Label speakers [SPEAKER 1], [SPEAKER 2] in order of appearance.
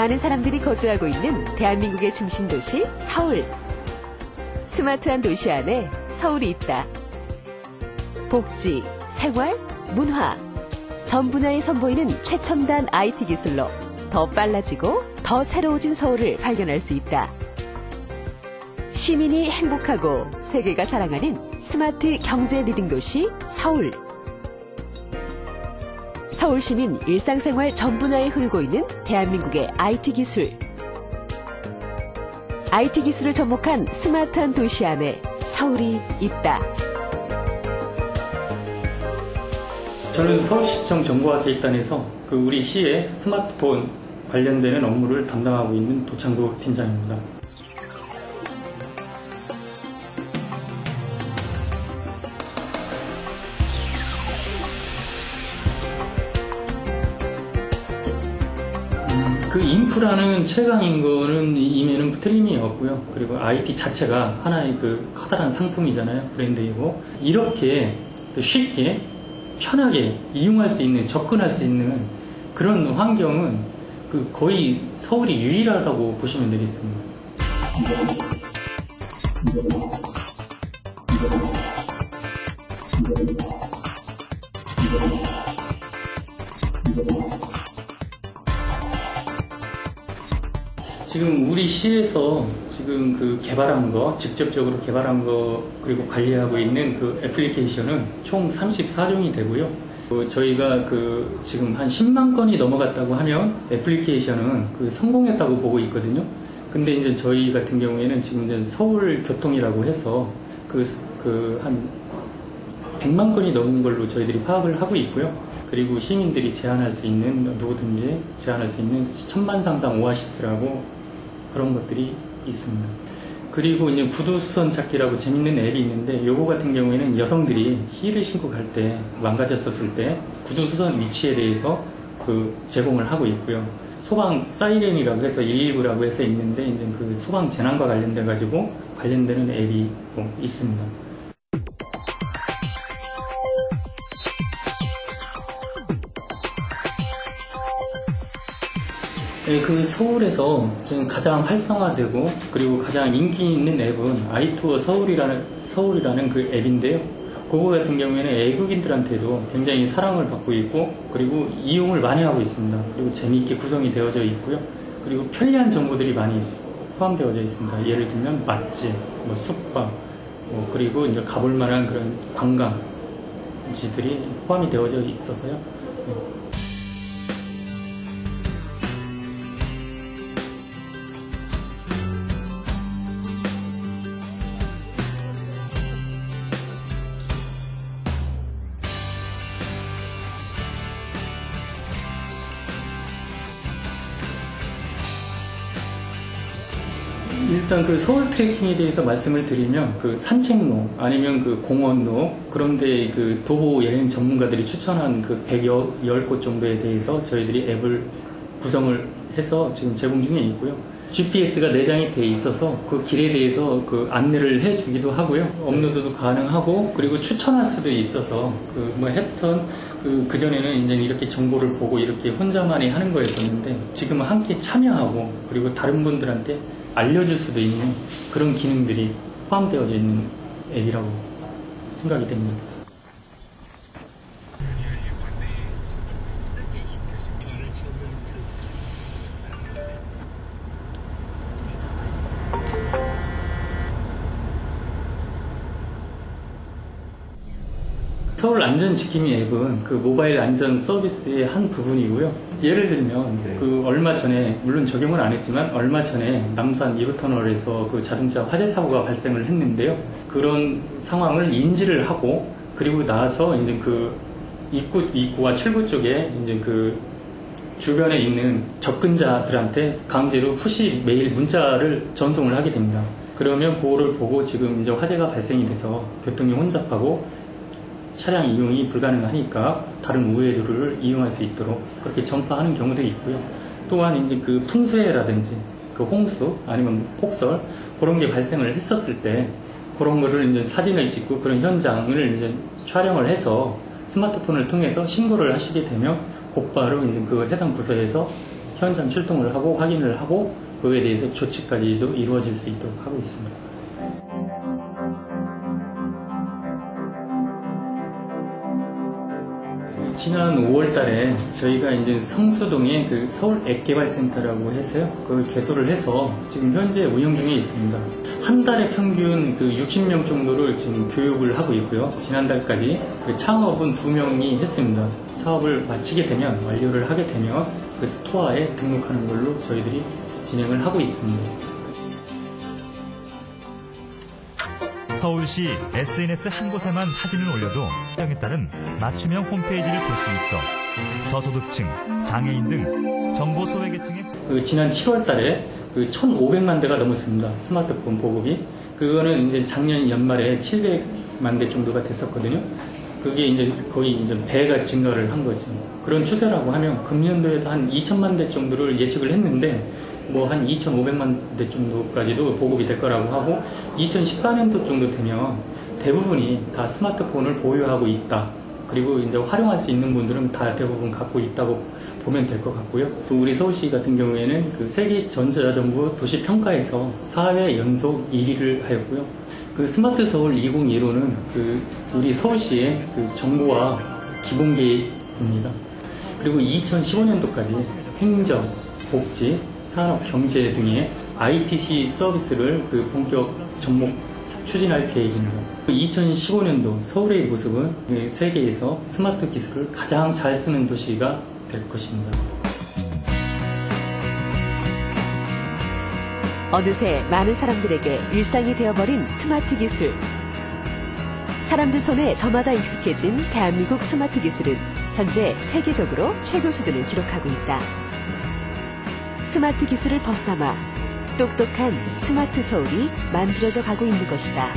[SPEAKER 1] 많은 사람들이 거주하고 있는 대한민국의 중심 도시 서울. 스마트한 도시 안에 서울이 있다. 복지, 생활, 문화, 전 분야에 선보이는 최첨단 IT 기술로 더 빨라지고 더 새로워진 서울을 발견할 수 있다. 시민이 행복하고 세계가 사랑하는 스마트 경제 리딩 도시 서울. 서울 시민 일상생활 전 분야에 흐르고 있는 대한민국의 IT 기술. IT 기술을 접목한 스마트한 도시 안에 서울이 있다.
[SPEAKER 2] 저는 서울시청 정보화계획단에서 그 우리 시의 스마트폰 관련되는 업무를 담당하고 있는 도창도 팀장입니다. 그 인프라는 최강인 거는 임에는 틀림이 없고요. 그리고 IT 자체가 하나의 그 커다란 상품이잖아요. 브랜드이고. 이렇게 쉽게 편하게 이용할 수 있는, 접근할 수 있는 그런 환경은 그 거의 서울이 유일하다고 보시면 되겠습니다. 지금 우리 시에서 지금 그 개발한 거, 직접적으로 개발한 거, 그리고 관리하고 있는 그 애플리케이션은 총 34종이 되고요. 그 저희가 그 지금 한 10만 건이 넘어갔다고 하면 애플리케이션은 그 성공했다고 보고 있거든요. 근데 이제 저희 같은 경우에는 지금 이제 서울 교통이라고 해서 그, 그 한 100만 건이 넘은 걸로 저희들이 파악을 하고 있고요. 그리고 시민들이 제한할 수 있는 누구든지 제한할 수 있는 천만상상 오아시스라고 그런 것들이 있습니다. 그리고 이제 구두수선 찾기라고 재밌는 앱이 있는데 요거 같은 경우에는 여성들이 힐을 신고 갈 때 망가졌었을 때 구두수선 위치에 대해서 그 제공을 하고 있고요. 소방 사이렌이라고 해서 119라고 해서 있는데 이제 그 소방 재난과 관련돼 가지고 관련되는 앱이 또 있습니다. 네, 그 서울에서 지금 가장 활성화되고 그리고 가장 인기 있는 앱은 아이투어 서울이라는 서울이라는 그 앱인데요. 그거 같은 경우에는 외국인들한테도 굉장히 사랑을 받고 있고 그리고 이용을 많이 하고 있습니다. 그리고 재미있게 구성이 되어져 있고요. 그리고 편리한 정보들이 많이 포함되어져 있습니다. 예를 들면 맛집, 뭐 숙박, 뭐 그리고 이제 가볼 만한 그런 관광지들이 포함이 되어져 있어서요. 네. 일단 그 서울 트레킹에 대해서 말씀을 드리면 그 산책로 아니면 그 공원로 그런데 그 도보 여행 전문가들이 추천한 그 110곳 정도에 대해서 저희들이 앱을 구성을 해서 지금 제공 중에 있고요. GPS가 내장이 돼 있어서 그 길에 대해서 그 안내를 해주기도 하고요. 업로드도 가능하고 그리고 추천할 수도 있어서 그 뭐 했던 그 그전에는 이제 이렇게 정보를 보고 이렇게 혼자만이 하는 거였었는데 지금은 함께 참여하고 그리고 다른 분들한테 알려줄 수도 있는 그런 기능들이 포함되어져 있는 앱이라고 생각이 됩니다. 서울 안전지킴이 앱은 그 모바일 안전 서비스의 한 부분이고요. 예를 들면
[SPEAKER 3] 네.
[SPEAKER 2] 그 얼마 전에 물론 적용을 안 했지만 얼마 전에 남산 2호 터널에서 그 자동차 화재 사고가 발생을 했는데요. 그런 상황을 인지를 하고 그리고 나서 이제 그 입구 입구와 출구 쪽에 이제 그 주변에 있는 접근자들한테 강제로 푸시 메일 문자를 전송을 하게 됩니다. 그러면 그거를 보고 지금 이제 화재가 발생이 돼서 교통이 혼잡하고 차량 이용이 불가능하니까 다른 우회도를 이용할 수 있도록 그렇게 전파하는 경우도 있고요. 또한 이제 그 풍수해라든지 그 홍수 아니면 폭설 그런 게 발생을 했었을 때 그런 거를 이제 사진을 찍고 그런 현장을 이제 촬영을 해서 스마트폰을 통해서 신고를 하시게 되면 곧바로 이제 그 해당 부서에서 현장 출동을 하고 확인을 하고 그에 대해서 조치까지도 이루어질 수 있도록 하고 있습니다. 지난 5월 달에 저희가 이제 성수동에 그 서울 앱개발센터라고 해서요. 그걸 개소를 해서 지금 현재 운영 중에 있습니다. 한 달에 평균 그 60명 정도를 지금 교육을 하고 있고요. 지난달까지 그 창업은 2명이 했습니다. 사업을 마치게 되면, 완료를 하게 되면 그 스토어에 등록하는 걸로 저희들이 진행을 하고 있습니다.
[SPEAKER 3] 서울시 SNS 한 곳에만 사진을 올려도 사용에 따른 맞춤형 홈페이지를 볼 수 있어 저소득층, 장애인 등 정보 소외계층의
[SPEAKER 2] 그 지난 7월 달에 그 1,500만 대가 넘었습니다. 스마트폰 보급이. 그거는 이제 작년 연말에 700만 대 정도가 됐었거든요. 그게 이제 거의 이제 배가 증가를 한 거죠. 그런 추세라고 하면 금년도에도 한 2천만 대 정도를 예측을 했는데 뭐 한 2,500만 대 정도까지도 보급이 될 거라고 하고 2014년도 정도 되면 대부분이 다 스마트폰을 보유하고 있다. 그리고 이제 활용할 수 있는 분들은 다 대부분 갖고 있다고 보면 될 것 같고요. 또 우리 서울시 같은 경우에는 그 세계 전자정부 도시 평가에서 4회 연속 1위를 하였고요. 그 스마트 서울 2015는 그 우리 서울시의 그 정보와 기본계입니다. 그리고 2015년도까지 행정, 복지, 산업, 경제 등의 ITC 서비스를 그 본격 접목 추진할 계획입니다. 2015년도 서울의 모습은 그 세계에서 스마트 기술을 가장 잘 쓰는 도시가 될 것입니다.
[SPEAKER 1] 어느새 많은 사람들에게 일상이 되어버린 스마트 기술. 사람들 손에 저마다 익숙해진 대한민국 스마트 기술은 현재 세계적으로 최고 수준을 기록하고 있다. 스마트 기술을 벗삼아 똑똑한 스마트 서울이 만들어져 가고 있는 것이다.